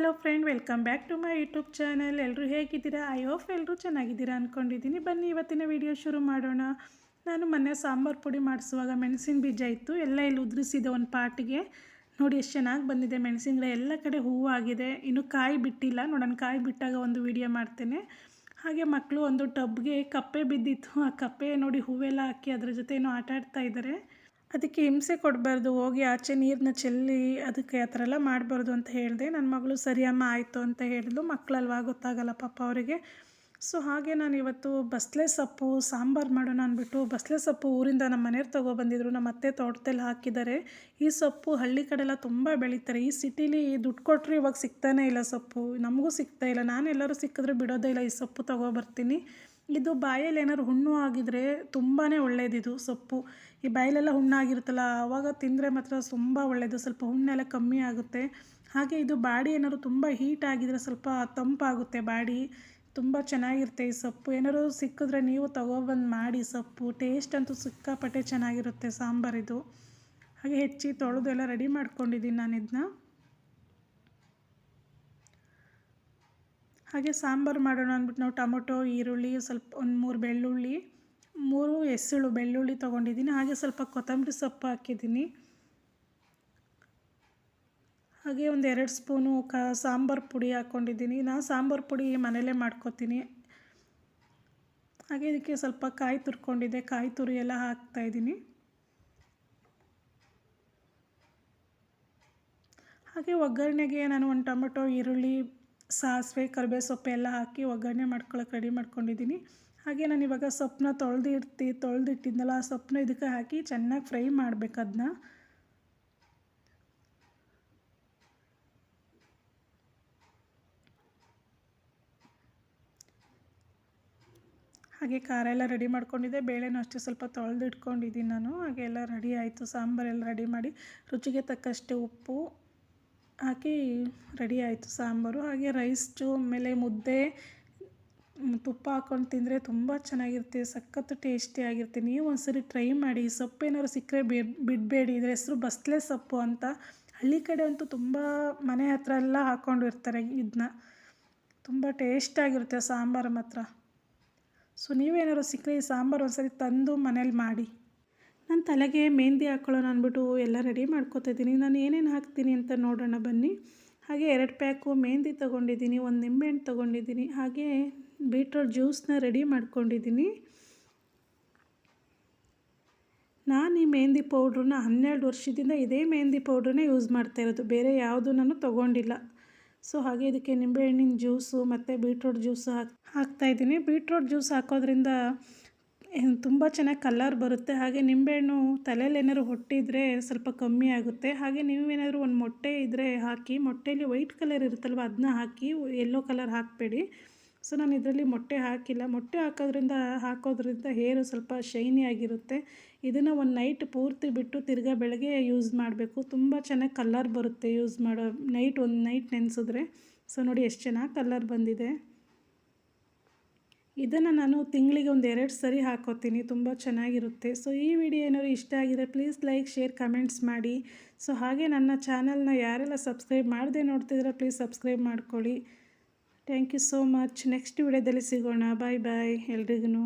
Hello friend, welcome back to my YouTube channel. ಎಲ್ಲರೂ ಹೇಗಿದ್ದೀರಾ? I hope ಎಲ್ಲರೂ ಚೆನ್ನಾಗಿದ್ದೀರಾ ಅಂದ್ಕೊಂಡಿದ್ದೀನಿ ಬನ್ನಿ, ಇವತ್ತಿನ ವಿಡಿಯೋ ಶುರು ಮಾಡೋಣ. ನಾನು ಮೊನ್ನೆ ಸಾಂಬಾರು ಪುಡಿ ಮಾಡಿಸುವಾಗ ಮೆಣಸಿನ ಬೀಜ ಇತ್ತು. ಎಲ್ಲ ಇಲ್ಲಿ ಉದುರಿಸಿದೆ ಒಂದು ಪಾಟಿಗೆ. ನೋಡಿ, ಎಷ್ಟು ಚೆನ್ನಾಗಿ ಬಂದಿದೆ ಮೆಣಸಿನಕಾಯಿ ಎಲ್ಲ ಕಡೆ ಹೂವು ಆಗಿದೆ. ಇನ್ನು ಕಾಯಿ ಬಿಟ್ಟಿಲ್ಲ. ನೋಡೋಣ, ಕಾಯಿ ಬಿಟ್ಟಾಗ ಒಂದು ವಿಡಿಯೋ ಮಾಡ್ತೇನೆ. ಹಾಗೆ ಮಕ್ಕಳು ಒಂದು ಟಬ್ಗೆ ಕಪ್ಪೆ ಬಿದ್ದಿತ್ತು. ಆ ಕಪ್ಪೆ ನೋಡಿ ಹೂವೆಲ್ಲ ಹಾಕಿ ಅದ್ರ ಜೊತೆ ಏನೋ ಆಟ ಆಡ್ತಾ ಇದ್ದಾರೆ. ಅದಕ್ಕೆ ಹಿಂಸೆ ಕೊಡಬಾರ್ದು, ಹೋಗಿ ಆಚೆ ನೀರನ್ನ ಚೆಲ್ಲಿ ಅದಕ್ಕೆ ಆ ಥರ ಎಲ್ಲ ಮಾಡಬಾರ್ದು ಅಂತ ಹೇಳಿದೆ. ನನ್ನ ಮಗಳು ಸರಿಯಮ್ಮ ಆಯಿತು ಅಂತ ಹೇಳಿದ್ಲು. ಮಕ್ಕಳಲ್ವಾ ಗೊತ್ತಾಗಲ್ಲ ಪಾಪ ಅವರಿಗೆ. ಸೊ ಹಾಗೆ ನಾನು ಇವತ್ತು ಬಸಳೆ ಸೊಪ್ಪು, ಸಾಂಬಾರು ಮಾಡೋಣ ಅಂದ್ಬಿಟ್ಟು ಬಸಳೆ ಸೊಪ್ಪು ಊರಿಂದ ನಮ್ಮ ಮನೆಯವ್ರು ತೊಗೊಬಂದಿದ್ರು ನಮ್ಮ ಅತ್ತೆ ತೋಟದಲ್ಲಿ ಹಾಕಿದ್ದಾರೆ. ಈ ಸೊಪ್ಪು ಹಳ್ಳಿ ಕಡೆಲ್ಲ ತುಂಬ ಬೆಳೀತಾರೆ. ಈ ಸಿಟಿಲಿ ದುಡ್ಡು ಕೊಟ್ಟರು ಇವಾಗ ಸಿಗ್ತಾನೇ ಇಲ್ಲ ಸೊಪ್ಪು. ನಮಗೂ ಸಿಗ್ತಾ ಇಲ್ಲ. ನಾನು ಎಲ್ಲರೂ ಸಿಕ್ಕಿದ್ರೆ ಬಿಡೋದೇ ಇಲ್ಲ. ಈ ಸೊಪ್ಪು ತೊಗೊಬರ್ತೀನಿ ಇದು ಬಾಯಲ್ಲಿ ಏನಾದ್ರು ಹುಣ್ಣು ಆಗಿದ್ರೆ ತುಂಬಾ ಒಳ್ಳೆಯದಿದು ಸೊಪ್ಪು. ಈ ಬಯಲೆಲ್ಲ ಹುಣ್ಣಾಗಿರುತ್ತಲ್ಲ ಆವಾಗ ತಿಂದರೆ ಮಾತ್ರ ತುಂಬ ಒಳ್ಳೆಯದು ಸ್ವಲ್ಪ ಹುಣ್ಣೆಲ್ಲ ಕಮ್ಮಿ ಆಗುತ್ತೆ. ಹಾಗೆ ಇದು ಬಾಡಿ ಏನಾದ್ರು ತುಂಬ ಹೀಟ್ ಆಗಿದ್ರೆ ಸ್ವಲ್ಪ ತಂಪಾಗುತ್ತೆ ಬಾಡಿ, ತುಂಬ ಚೆನ್ನಾಗಿರುತ್ತೆ ಈ ಸೊಪ್ಪು. ಏನಾದ್ರು ಸಿಕ್ಕಿದ್ರೆ ನೀವು ತಗೊಬಂದು ಮಾಡಿ ಸೊಪ್ಪು. ಟೇಸ್ಟ್ ಅಂತೂ ಸಿಕ್ಕಾಪಟ್ಟೆ ಚೆನ್ನಾಗಿರುತ್ತೆ ಸಾಂಬಾರಿದು ಹಾಗೆ ಹೆಚ್ಚಿ ತೊಳೆದು ಎಲ್ಲ ರೆಡಿ ಮಾಡ್ಕೊಂಡಿದ್ದೀನಿ ನಾನು ಇದನ್ನ ಹಾಗೆ ಸಾಂಬಾರು ಮಾಡೋಣ ಅಂದ್ಬಿಟ್ಟು ನಾವು ಟೊಮೊಟೊ, ಈರುಳ್ಳಿ, ಸ್ವಲ್ಪ ಒಂದು ಮೂರು ಬೆಳ್ಳುಳ್ಳಿ ಮೂರು ಎಸಳು ಬೆಳ್ಳುಳ್ಳಿ ತೊಗೊಂಡಿದ್ದೀನಿ. ಹಾಗೆ ಸ್ವಲ್ಪ ಕೊತ್ತಂಬರಿ ಸೊಪ್ಪು ಹಾಕಿದ್ದೀನಿ. ಹಾಗೆ ಒಂದು ಎರಡು ಸ್ಪೂನು ಕ ಸಾಂಬಾರು ಪುಡಿ ಹಾಕ್ಕೊಂಡಿದ್ದೀನಿ ನಾನು ಸಾಂಬಾರು ಪುಡಿ ಮನೇಲೇ ಮಾಡ್ಕೊತೀನಿ. ಹಾಗೆ ಇದಕ್ಕೆ ಸ್ವಲ್ಪ ಕಾಯಿ ತುರ್ಕೊಂಡಿದ್ದೆ. ಕಾಯಿ ತುರಿ ಎಲ್ಲ ಹಾಕ್ತಾಯಿದ್ದೀನಿ ಹಾಗೆ ಒಗ್ಗರಣೆಗೆ ನಾನು ಒಂದು ಟೊಮೆಟೊ, ಈರುಳ್ಳಿ ಸಾಸಿವೆ ಕರಿಬೇವು ಸೊಪ್ಪು ಎಲ್ಲ ಹಾಕಿ ಒಗ್ಗರಣೆ ಮಾಡ್ಕೊಳ್ಳೋಕೆ ರೆಡಿ ಮಾಡ್ಕೊಂಡಿದ್ದೀನಿ. ಹಾಗೆ ನಾನು ಇವಾಗ ಸೊಪ್ಪನ್ನ ತೊಳೆದು ತೊಳೆದಿಟ್ಟಿದ್ನಲ್ಲ ಆ ಸೊಪ್ಪನ್ನ ಇದಕ್ಕೆ ಹಾಕಿ ಚೆನ್ನಾಗಿ ಫ್ರೈ ಮಾಡಬೇಕು ಅದನ್ನ ಹಾಗೆ ಖಾರ ಎಲ್ಲ ರೆಡಿ ಮಾಡ್ಕೊಂಡಿದ್ದೆ. ಬೇಳೆನೂ ಅಷ್ಟೇ ಸ್ವಲ್ಪ ತೊಳೆದಿಟ್ಕೊಂಡಿದ್ದೀನಿ ನಾನು. ಹಾಗೆ ಎಲ್ಲ ರೆಡಿ ಆಯಿತು. ಸಾಂಬಾರೆಲ್ಲ ರೆಡಿ ಮಾಡಿ ರುಚಿಗೆ ತಕ್ಕಷ್ಟು ಉಪ್ಪು ಹಾಕಿ ರೆಡಿ ಆಯಿತು ಸಾಂಬಾರು. ಹಾಗೆ ರೈಸ್ಟು ಆಮೇಲೆ ಮುದ್ದೆ ತುಪ್ಪ ಹಾಕ್ಕೊಂಡು ತಿಂದರೆ ತುಂಬ ಚೆನ್ನಾಗಿರುತ್ತೆ, ಸಖತ್ತು ಟೇಸ್ಟಿಯಾಗಿರುತ್ತೆ ನೀವು ಒಂದ್ಸರಿ ಟ್ರೈ ಮಾಡಿ ಸೊಪ್ಪು ಏನಾದ್ರು ಸಿಕ್ಕರೆ ಬಿಡ್ ಬಿಡಬೇಡಿ, ಇದ್ರ ಹೆಸರು ಬಸ್ಲೆ ಸೊಪ್ಪು ಅಂತ. ಹಳ್ಳಿ ಕಡೆ ಅಂತೂ ತುಂಬ ಮನೆ ಹತ್ರ ಎಲ್ಲ ಹಾಕ್ಕೊಂಡಿರ್ತಾರೆ ಇದನ್ನ ತುಂಬ ಟೇಸ್ಟಾಗಿರುತ್ತೆ ಸಾಂಬಾರು ಮಾತ್ರ. ಸೊ ನೀವೇನಾದ್ರು ಸಿಕ್ಕರೆ ಈ ಸಾಂಬಾರು ಒಂದ್ಸರಿ ತಂದು ಮನೇಲಿ ಮಾಡಿ. ನಾನು ತಲೆಗೆ ಮೆಹಂದಿ ಹಾಕ್ಕೊಳ್ಳೋಣ ಅಂದ್ಬಿಟ್ಟು ಎಲ್ಲ ರೆಡಿ ಮಾಡ್ಕೋತಿದ್ದೀನಿ ನಾನು ಏನೇನು ಹಾಕ್ತೀನಿ ಅಂತ ನೋಡೋಣ ಬನ್ನಿ. ಹಾಗೆ ಎರಡು ಪ್ಯಾಕು ಮೆಹಂದಿ ತೊಗೊಂಡಿದ್ದೀನಿ, ಒಂದು ನಿಂಬೆಹಣ್ಣು ತೊಗೊಂಡಿದ್ದೀನಿ, ಹಾಗೆ ಬೀಟ್ರೋಟ್ ಜ್ಯೂಸನ್ನ ರೆಡಿ ಮಾಡ್ಕೊಂಡಿದ್ದೀನಿ. ನಾನು ಈ ಮೆಹಂದಿ ಪೌಡ್ರನ್ನ ಹನ್ನೆರಡು ವರ್ಷದಿಂದ ಇದೇ ಮೆಹಂದಿ ಪೌಡ್ರನ್ನೇ ಯೂಸ್ ಮಾಡ್ತಾ ಇರೋದು. ಬೇರೆ ಯಾವುದು ನಾನು ತೊಗೊಂಡಿಲ್ಲ. ಸೊ ಹಾಗೆ ಇದಕ್ಕೆ ನಿಂಬೆಹಣ್ಣಿನ ಜ್ಯೂಸು ಮತ್ತು ಬೀಟ್ರೋಟ್ ಜ್ಯೂಸು ಹಾಕ್ ಹಾಕ್ತಾಯಿದ್ದೀನಿ ಬೀಟ್ರೋಟ್ ಜ್ಯೂಸ್ ಹಾಕೋದ್ರಿಂದ ತುಂಬ ಚೆನ್ನಾಗಿ ಕಲ್ಲರ್ ಬರುತ್ತೆ. ಹಾಗೆ ನಿಂಬೆಹಣ್ಣು ತಲೆಯಲ್ಲಿ ಏನಾದ್ರು ಹೊಟ್ಟಿದ್ರೆ ಸ್ವಲ್ಪ ಕಮ್ಮಿ ಆಗುತ್ತೆ. ಹಾಗೆ ನೀವೇನಾದರೂ ಒಂದು ಮೊಟ್ಟೆ ಇದ್ದರೆ ಹಾಕಿ ಮೊಟ್ಟೆಯಲ್ಲಿ ವೈಟ್ ಕಲರ್ ಇರುತ್ತಲ್ವ ಅದನ್ನ ಹಾಕಿ ಯೆಲ್ಲೋ ಕಲರ್ ಹಾಕಬೇಡಿ. ಸೊ ನಾನು ಇದರಲ್ಲಿ ಮೊಟ್ಟೆ ಹಾಕಿಲ್ಲ. ಮೊಟ್ಟೆ ಹಾಕೋದ್ರಿಂದ ಹಾಕೋದ್ರಿಂದ ಹೇರು ಸ್ವಲ್ಪ ಶೈನಿ ಆಗಿರುತ್ತೆ. ಇದನ್ನು ಒಂದು ನೈಟ್ ಪೂರ್ತಿ ಬಿಟ್ಟು ತಿರ್ಗಾ ಬೆಳಗ್ಗೆ ಯೂಸ್ ಮಾಡಬೇಕು. ತುಂಬ ಚೆನ್ನಾಗಿ ಕಲ್ಲರ್ ಬರುತ್ತೆ ಯೂಸ್ ಮಾಡೋ ನೈಟ್ ಒಂದು ನೈಟ್ ನೆನೆಸಿದ್ರೆ. ಸೊ ನೋಡಿ ಎಷ್ಟು ಚೆನ್ನಾಗಿ ಕಲ್ಲರ್ ಬಂದಿದೆ. ಇದನ್ನು ನಾನು ತಿಂಗಳಿಗೆ ಒಂದು ಎರಡು ಸರಿ ಹಾಕೋತೀನಿ, ತುಂಬ ಚೆನ್ನಾಗಿರುತ್ತೆ. ಸೊ ಈ ವಿಡಿಯೋ ಏನಾದ್ರು ಇಷ್ಟ ಆಗಿದೆ ಪ್ಲೀಸ್ ಲೈಕ್ ಶೇರ್ ಕಮೆಂಟ್ಸ್ ಮಾಡಿ. ಸೊ ಹಾಗೆ ನನ್ನ ಚಾನಲ್ನ ಯಾರೆಲ್ಲ ಸಬ್ಸ್ಕ್ರೈಬ್ ಮಾಡದೆ ನೋಡ್ತಿದ್ರೆ ಪ್ಲೀಸ್ ಸಬ್ಸ್ಕ್ರೈಬ್ ಮಾಡ್ಕೊಳ್ಳಿ. Thank you so much next ವಿಡಿಯೋದಲ್ಲಿ ಸಿಗೋಣ. ಬಾಯ್ ಬಾಯ್ ಎಲ್ರಿಗೂ